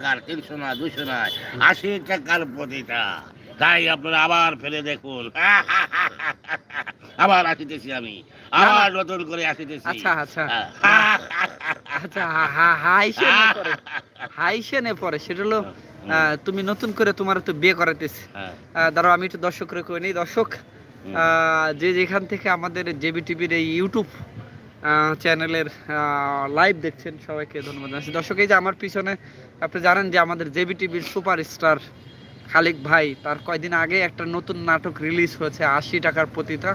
টাকার তিনশো না দুশো না আশি টাকার প্রতিটা। তাই আপনারা আবার ফেলে দেখুন। আবার আসিতেছি আমি। আবার নতুন করে আসিতেছি। আচ্ছা আচ্ছা। আচ্ছা পরে। সেটা হলো তুমি নতুন করে তোমার তো বিয়ে করাইতেছে। হ্যাঁ, দাঁড়াও আমি একটু দর্শকরে কই নেই। দর্শক আহ, যে যেখান থেকে আমাদের জেবি টিভির এই ইউটিউব আহ, চ্যানেলের লাইভ দেখছেন সবাইকে ধন্যবাদ জানাচ্ছি। দর্শক এই যে আমার পিছনে আপনি জানেন যে আমাদের জেবি টিভির সুপারস্টার খালিক ভাই তার কয়দিন আগে একটা নতুন নাটক রিলিজ হয়েছে আশি টাকার প্রতিটা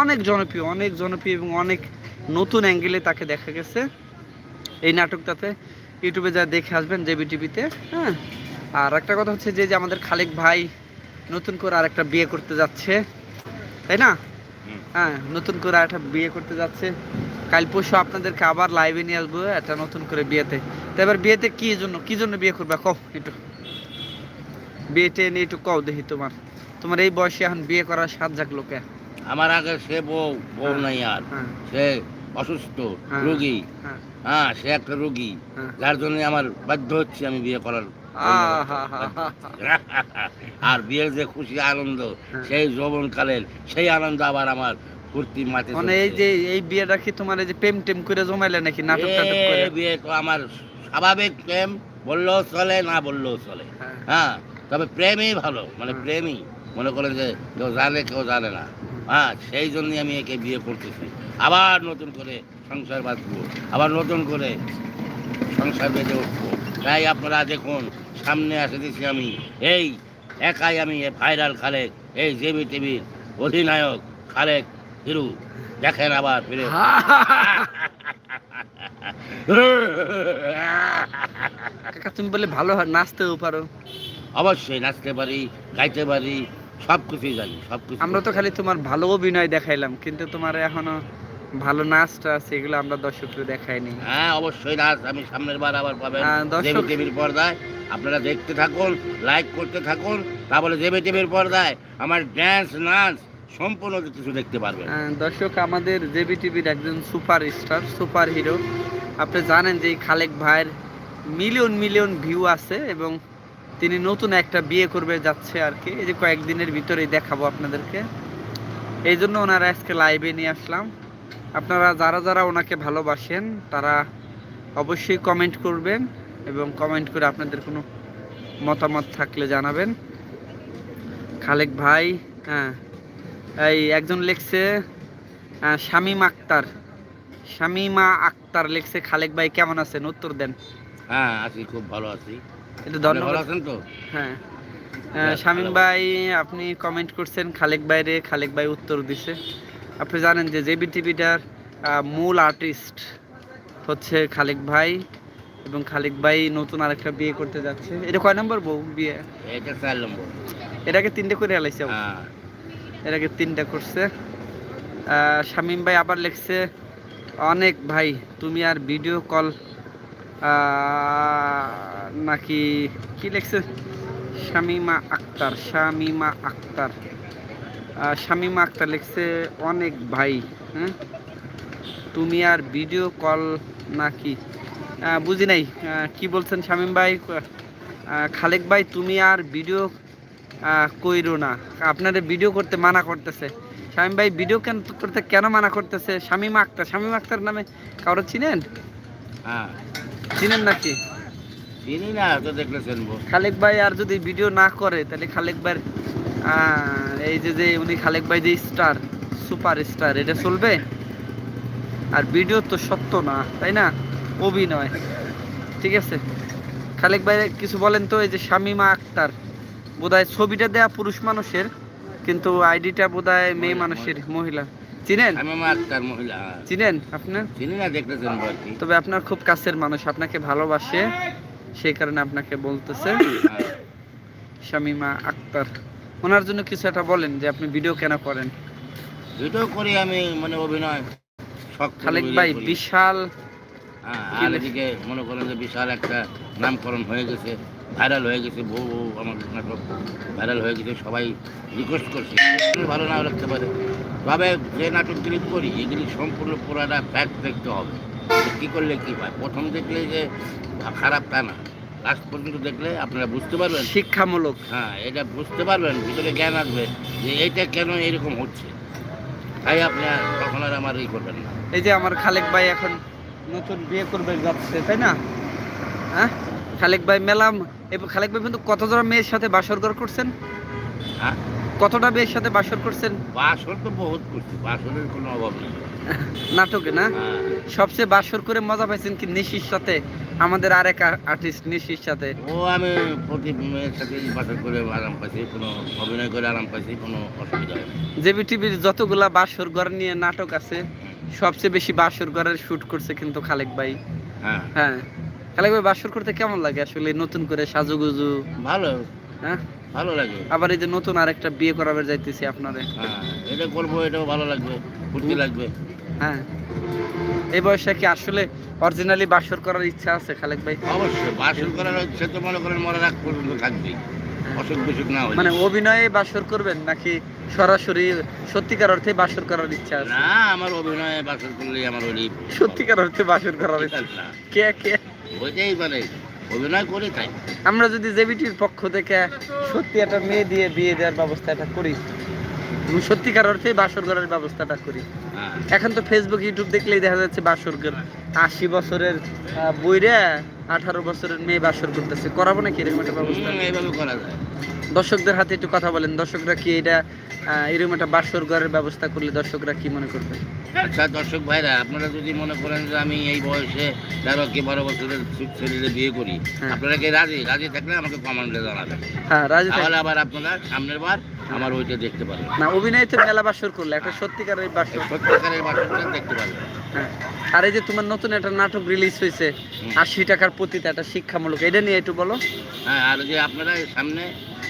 অনেক জনপ্রিয় অনেক জনপ্রিয় এবং অনেক নতুন অ্যাঙ্গেলে তাকে দেখা গেছে। এই নাটকটাতে ইউটিউবে যা দেখে আসবেন জেবি টিভিতে হ্যাঁ? আর একটা কথা হচ্ছে যে যে আমাদের খালিক ভাই নতুন করে আর একটা বিয়ে করতে যাচ্ছে তাই না? হ্যাঁ নতুন করে আর একটা বিয়ে করতে যাচ্ছে। কাল পরশু আপনাদেরকে আবার লাইভে নিয়ে আসব একটা নতুন করে বিয়েতে। তো এবার বিয়েতে কি জন্য কি জন্য বিয়ে করবে? কও একটু। বিয়েতে নিয়ে একটু কও দেখি তোমার। তোমার এই বয়সে এখন বিয়ে করার সাত জাগলো কে? আমার আগে সে বউ বউ নাই আর। হ্যাঁ। সে অসুস্থ হ্যাঁ। রোগী। হ্যাঁ। হ্যাঁ সে একটা রোগী। হ্যাঁ। যার জন্য আমার বাধ্য হচ্ছে আমি বিয়ে করার আর বিয়ের যে খুশি আনন্দ হ্যাঁ। সেই যৌবনকালের সেই আনন্দ আবার আমার ফুর্তি মাঠে মানে এই যে এই বিয়েটা কি তোমার এই যে প্রেম টেম করে জমাইলে নাকি? নাটক টাটক করে? বিয়ে তো আমার স্বাভাবিক প্রেম বললেও চলে না বললেও চলে। হ্যাঁ। হ্যাঁ তবে প্রেমই ভালো মানে প্রেমই। মনে করেন যে কেউ জানে কেউ জানে না। হ্যাঁ সেই জন্যই আমি একে বিয়ে করতেছি। আবার নতুন করে সংসার বাঁধবো আবার নতুন করে সংসার বেঁধে উঠবো। তাই আপনারা দেখুন সামনে আসে দিচ্ছি আমি। এই একাই আমি ভাইরাল খালেক এই জেবি টিভির অধিনায়ক খালেক। হিরু দেখেন আবার ফিরে। কাকা তুমি বলে ভালো হয় নাচতেও পারো। অবশ্যই নাচতে পারি গাইতে পারি সব কিছুই জানি সব কিছু আমরা তো খালি তোমার ভালো অভিনয় দেখাইলাম কিন্তু তোমার এখনও ভালো নাচটা আছে এগুলো আমরা দর্শককে দেখাইনি। হ্যাঁ অবশ্যই নাচ আমি সামনের বার আবার পাবেন। আহ, দর্শক- টিভির পর্দায় আপনারা দেখতে থাকুন লাইক করতে থাকুন তারপরে জেবি টিভির পর্দায় আমার ড্যান্স নাচ সম্পূর্ণ কিছু দেখতে পারবেন। দর্শক, আমাদের জেবি টিভির একজন সুপার স্টার সুপার হিরো আপনি জানেন যে খালেক ভাইয়ের মিলিয়ন মিলিয়ন ভিউ আছে এবং তিনি নতুন একটা বিয়ে করবে যাচ্ছে আর কি। এই যে কয়েকদিনের ভিতরেই দেখাবো আপনাদেরকে। এই জন্য ওনারা আজকে লাইভে নিয়ে আসলাম। আপনারা যারা যারা ওনাকে ভালোবাসেন, তারা অবশ্যই কমেন্ট করবেন এবং কমেন্ট করে আপনাদের কোনো মতামত থাকলে জানাবেন। খালেক ভাই হ্যাঁ। এই একজন লিখছে শামীম আক্তার। শামিমা আক্তার লিখছে খালেক ভাই কেমন আছেন? উত্তর দেন। হ্যাঁ আছি খুব ভালো আছি। ভালো ধন্যবাদ। আছেন তো? হ্যাঁ। আহ, শামীম ভাই আপনি কমেন্ট করছেন খালেক ভাইরে খালেক ভাই উত্তর দিছে। আপনি জানেন যে জেবি টিভিটার মূল আর্টিস্ট হচ্ছে খালেক ভাই এবং খালেক ভাই নতুন আরেকটা বিয়ে করতে যাচ্ছে। এটা কয় নম্বর বউ বিয়ে? এটা চার নম্বর। এটাকে তিনটে করে এলাইছে হ্যাঁ। এর আগে তিনটা করছে। শামীম ভাই আবার লিখছে, অনেক ভাই, তুমি আর ভিডিও কল নাকি কি লিখছে? শামিমা আক্তার শামিমা আক্তার। শামিমা আক্তার লিখছে, অনেক ভাই হ্যাঁ তুমি আর ভিডিও কল নাকি বুঝি নাই কি বলছেন শামিম ভাই? খালেক ভাই, তুমি আর ভিডিও কইরো না। আপনারা ভিডিও করতে মানা করতেছে। শামীম ভাই ভিডিও কেন করতে কেন মানা করতেছে? শামীম আক্তার শামীম আক্তার নামে কারও চিনেন? হ্যাঁ। চিনেন নাকি? চিনি না তো দেখলে চিনবো। খালেক ভাই আর যদি ভিডিও না করে তাহলে খালেক আহ, এই যে যে উনি খালেক ভাই যে স্টার সুপার স্টার এটা চলবে? আর ভিডিও তো সত্য না তাই না? অভিনয়। ঠিক আছে? খালেক ভাই কিছু বলেন তো এই যে শামিমা আক্তার। বোধহয় ছবিটা দেয়া পুরুষ মানুষের কিন্তু আইডিটা বোধহয় মেয়ে মানুষের মহিলা। চিনেন? মহিলা। চিনেন আপনার চিনি না তবে আপনার খুব কাছের মানুষ আপনাকে ভালোবাসে সেই কারণে আপনাকে বলতেছে। হ্যাঁ। শামিমা আক্তার। ওনার জন্য কিছু একটা বলেন যে আপনি ভিডিও কেন করেন? ভিডিও করি আমি মানে অভিনয় খালেক ভাই বিশাল হ্যাঁ আর এদিকে মনে করেন যে বিশাল একটা নামকরণ হয়ে গেছে। ভাইরাল হয়ে গেছে বহু বহু আমার নাটক ভাইরাল হয়ে গেছে সবাই রিকোয়েস্ট করছে। ভালো নাও রাখতে পারে। তবে যে নাটকগুলি করি এগুলি সম্পূর্ণ পুরাটা ফ্যাক্ট দেখতে হবে। কী করলে কী হয়? প্রথম দেখলে যে খারাপ তা না। লাস্ট পর্যন্ত দেখলে আপনারা বুঝতে পারবেন। শিক্ষামূলক। হ্যাঁ এটা বুঝতে পারবেন ভিতরে জ্ঞান আসবে যে এটা কেন এরকম হচ্ছে। তাই আপনি তখন আর আমার ই করবেন না। এই যে আমার খালেক ভাই এখন নতুন বিয়ে করবে যাচ্ছে তাই না? হ্যাঁ? খালেক ভাই মেলাম খালেক ভাই কিন্তু কত জোড়া মেয়ের সাথে বাসরঘর করছেন? হ্যাঁ? কতটা মেয়ের সাথে বাসর করছেন? বাসর তো বহুত করছি বাসরের কোনো অভাব নেই। নাটকে না? হ্যাঁ। সবচেয়ে বাসর করে মজা পাইছেন কি নিশির সাথে? আমাদের আরেক আর্টিস্ট নিশির সাথে। ও আমি প্রতি মেয়ের সাথে বাসর করে আরাম পাইছি কোনো অভিনয় করে আরাম পাইছি কোনো অসুবিধা হয় জেবি টিভির যতগুলা বাসর ঘর নিয়ে নাটক আছে সবচেয়ে বেশি বাসর ঘরের শুট করছে কিন্তু খালেক ভাই। হ্যাঁ। হ্যাঁ। খালেক ভাই বাসর করতে কেমন লাগে আসলে নতুন করে সাজুগুজু? ভালো হ্যাঁ? ভালো লাগে। আবার এই যে নতুন আরেকটা বিয়ে করাবার যাইতেছি আপনারে হ্যাঁ এটা করব এটাও ভালো লাগবে ফুর্তি লাগবে। হ্যাঁ। এই বয়সে কি আসলে অরিজিনালি বাসর করার ইচ্ছা আছে খালেক ভাই? অবশ্যই বাসর করার হচ্ছে তো মনে করেন মরার আগ পর্যন্ত থাকবেই অসুখ বিসুখ না হলে মানে অভিনয়ে বাসর করবেন নাকি সরাসরি সত্যিকার অর্থে বাসর করার ইচ্ছা আছে? না আমার অভিনয়ে বাসর করলেই আমার ওই সত্যিকার অর্থে বাসর করার ইচ্ছা। কে কে? ওইটাই মানে অভিনয় করে তাই। আমরা যদি জেবিটির পক্ষ থেকে সত্যি একটা মেয়ে দিয়ে বিয়ে দেওয়ার ব্যবস্থাটা করি সত্যিকার অর্থে বাসর করার ব্যবস্থাটা করি। হ্যাঁ। এখন তো ফেসবুক ইউটিউব দেখলেই দেখা যাচ্ছে বাসর আশি বছরের বইরা আঠারো বছরের মেয়ে বাসর করতেছে। করাবো নাকি এরকম একটা ব্যবস্থা? এইভাবে করা যায় দর্শকদের হাতে একটু কথা বলেন। দর্শকরা কি এটা এরকম একটা বাসর ঘরের ব্যবস্থা করলে দর্শকরা কি মনে করবে? আচ্ছা দর্শক ভাইরা আপনারা যদি মনে করেন যে আমি এই বয়সে তেরো কি বারো বছরের ছেলেদের বিয়ে করি হ্যাঁ। আপনারা কি রাজি? রাজি থাকলে আমাকে কমান্ডে জানাবেন। হ্যাঁ রাজি তাহলে আবার আপনারা সামনের বার আমার ওইটা দেখতে পারবেন না অভিনয় তো মেলা বাসর করলে একটা সত্যিকারের বাসর। সত্যিকারের বাসনটা দেখতে পারবেন হ্যাঁ। আর এই যে তোমার নতুন একটা নাটক রিলিজ হয়েছে আশি টাকার প্রতিটা একটা শিক্ষামূলক এটা নিয়ে একটু বলো। হ্যাঁ আর যে আপনারা সামনে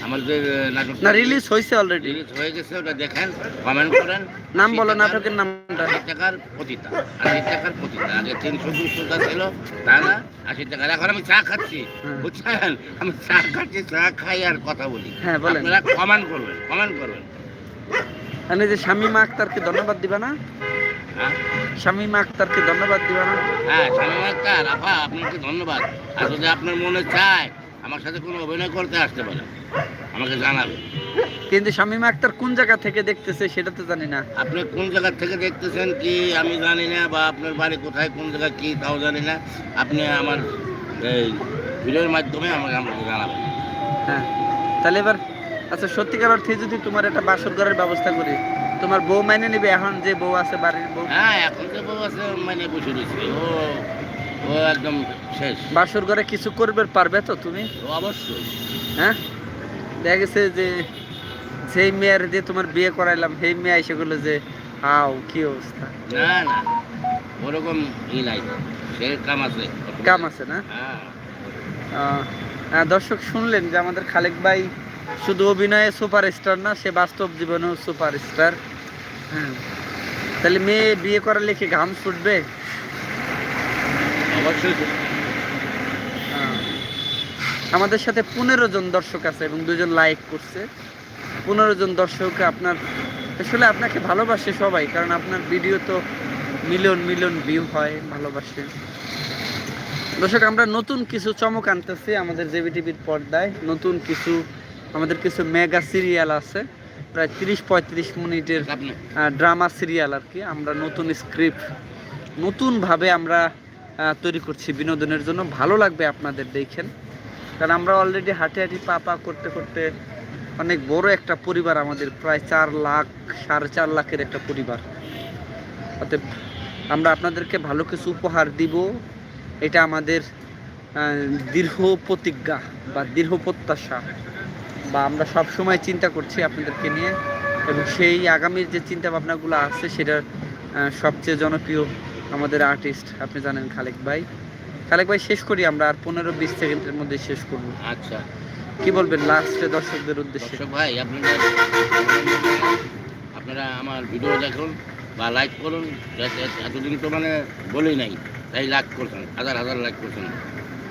আমার যে নাটক না রিলিজ হয়েছে অলরেডি রিলিজ হয়ে গেছে ওটা দেখেন কমেন্ট করেন। নাম বলো নাটকের নামটা। আশি টাকার প্রতিটা আশি টাকার প্রতিটা আগে তিনশো দুশোটা ছিল তা না আশি টাকার। এখন আমি চা খাচ্ছি। হ্যাঁ। বুঝছেন? আমি চা খাচ্ছি চা খাই আর কথা বলি। হ্যাঁ, বলেন। আপনারা কমেন্ট করবেন কমেন্ট করবেন। এই যে শামিমা আক্তারকে ধন্যবাদ দিবা না? হ্যাঁ? শামিমা আক্তারকে ধন্যবাদ দিবা না? হ্যাঁ স্বামী আক্তার আপা আপনাকে ধন্যবাদ। আর যদি আপনার মনে চায় আমার সাথে কোনো অভিনয় করতে আসতে পারেন আমাকে জানাবেন কিন্তু শামিমা আক্তার কোন জায়গা থেকে দেখতেছে সেটা তো জানি না। আপনি কোন জায়গা থেকে দেখতেছেন কি আমি জানি না বা আপনার বাড়ি কোথায় কোন জায়গা কি তাও জানি না। আপনি আমার এই ভিডিওর মাধ্যমে আমাকে আমাকে জানাবেন। হ্যাঁ। তাহলে এবার আচ্ছা সত্যিকার অর্থে যদি তোমার একটা বাসর ঘরের ব্যবস্থা করি তোমার বউ মাইনে নিবে এখন যে বউ আছে বাড়ির বউ? হ্যাঁ এখন যে বউ আছে মানে বসে রয়েছে। ও ও একদম শেষ। বাসর ঘরে কিছু করবে পারবে তো তুমি? অবশ্যই। হ্যাঁ? দেখা গেছে যে সেই মেয়ের দিয়ে তোমার বিয়ে করাইলাম সেই মেয়ে এসে গেলো যে হাও কি অবস্থা? না না ওরকম ই নাই। সে কাম আছে। কাম আছে না? হ্যাঁ। হ্যাঁ, দর্শক শুনলেন যে আমাদের খালেক ভাই শুধু অভিনয়ে সুপার স্টার না সে বাস্তব জীবনেও সুপার স্টার হ্যাঁ। তাহলে মেয়ে বিয়ে করালে কি ঘাম ছুটবে অবশ্যই আমাদের সাথে পনেরো জন দর্শক আছে এবং দুজন লাইক করছে। পনেরো জন দর্শক আপনার আসলে আপনাকে ভালোবাসে সবাই কারণ আপনার ভিডিও তো মিলিয়ন মিলিয়ন ভিউ হয় ভালোবাসে। দর্শক আমরা নতুন কিছু চমক আনতেছি আমাদের জেবি টিভির পর্দায়। নতুন কিছু আমাদের কিছু মেগা সিরিয়াল আছে। প্রায় তিরিশ পঁয়ত্রিশ মিনিটের ড্রামা সিরিয়াল আর কি। আমরা নতুন স্ক্রিপ্ট নতুনভাবে আমরা তৈরি করছি বিনোদনের জন্য। ভালো লাগবে আপনাদের দেখেন। কারণ আমরা অলরেডি হাঁটি হাঁটি পা পা করতে করতে অনেক বড় একটা পরিবার আমাদের প্রায় চার লাখ সাড়ে চার লাখের একটা পরিবার। অতএব আমরা আপনাদেরকে ভালো কিছু উপহার দিব। এটা আমাদের দীর্ঘ প্রতিজ্ঞা বা দীর্ঘ প্রত্যাশা। বা আমরা সব সময় চিন্তা করছি আপনাদেরকে নিয়ে। এবং সেই আগামীর যে চিন্তা ভাবনাগুলো আছে আহ, সবচেয়ে জনপ্রিয় আমাদের আর্টিস্ট আপনি জানেন খালেক ভাই। খালেক ভাই শেষ করি আমরা আর পনেরো বিশ সেকেন্ডের মধ্যে শেষ করব। আচ্ছা। কি বলবেন লাস্টে দর্শকদের উদ্দেশ্যে? দর্শক ভাই আপনারা আপনারা আমার ভিডিও দেখুন বা লাইক করুন এতদিন তো মানে বলেই নাই তাই লাইক করছেন হাজার হাজার লাইক করছেন।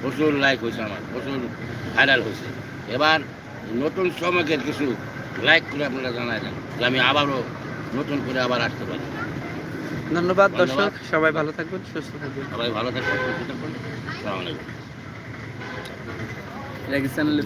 প্রচুর লাইক হয়েছে আমার প্রচুর ভাইরাল হয়েছে। এবার নতুন সময়কে কিছু লাইক করে আপনারা জানাই দেন যে আমি আবারও নতুন করে আবার আসতে পারি। ধন্যবাদ। দর্শক। সবাই ভালো থাকবেন সুস্থ থাকবেন। সবাই ভালো থাকবেন সুস্থ থাকবেন। আসসালামু আলাইকুম। চ্যানেলে